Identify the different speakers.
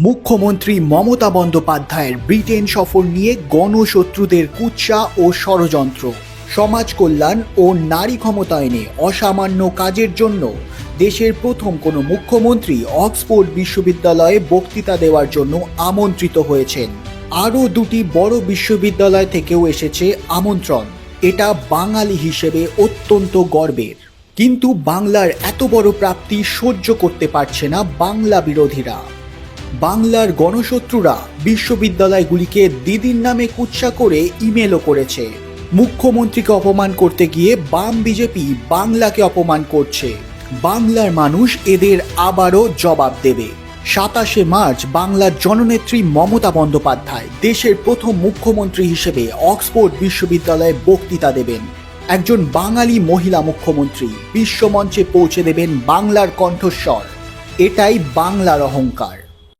Speaker 1: মুখ্যমন্ত্রী মমতা বন্দ্যোপাধ্যায়ের ব্রিটেন সফর নিয়ে গণশত্রুদের কুৎসা ও ষড়যন্ত্র। সমাজ কল্যাণ ও নারী ক্ষমতায়নে অসামান্য কাজের জন্য দেশের প্রথম কোনো মুখ্যমন্ত্রী অক্সফোর্ড বিশ্ববিদ্যালয়ে বক্তৃতা দেওয়ার জন্য আমন্ত্রিত হয়েছেন। আরও দুটি বড় বিশ্ববিদ্যালয় থেকেও এসেছে আমন্ত্রণ। এটা বাঙালি হিসেবে অত্যন্ত গর্বের। কিন্তু বাংলার এত বড় প্রাপ্তি সহ্য করতে পারছে না বাংলা বিরোধীরা। বাংলার গণশত্রুরা বিশ্ববিদ্যালয়গুলিকে দিদির নামে কুৎসা করে ইমেলও করেছে। মুখ্যমন্ত্রীকে অপমান করতে গিয়ে বাম বিজেপি বাংলাকে অপমান করছে। বাংলার মানুষ এদের আবারও জবাব দেবে। সাতাশে মার্চ বাংলার জননেত্রী মমতা বন্দ্যোপাধ্যায় দেশের প্রথম মুখ্যমন্ত্রী হিসেবে অক্সফোর্ড বিশ্ববিদ্যালয়ে বক্তৃতা দেবেন। একজন বাঙালি মহিলা মুখ্যমন্ত্রী বিশ্বমঞ্চে পৌঁছে দেবেন বাংলার কণ্ঠস্বর। এটাই বাংলার অহংকার।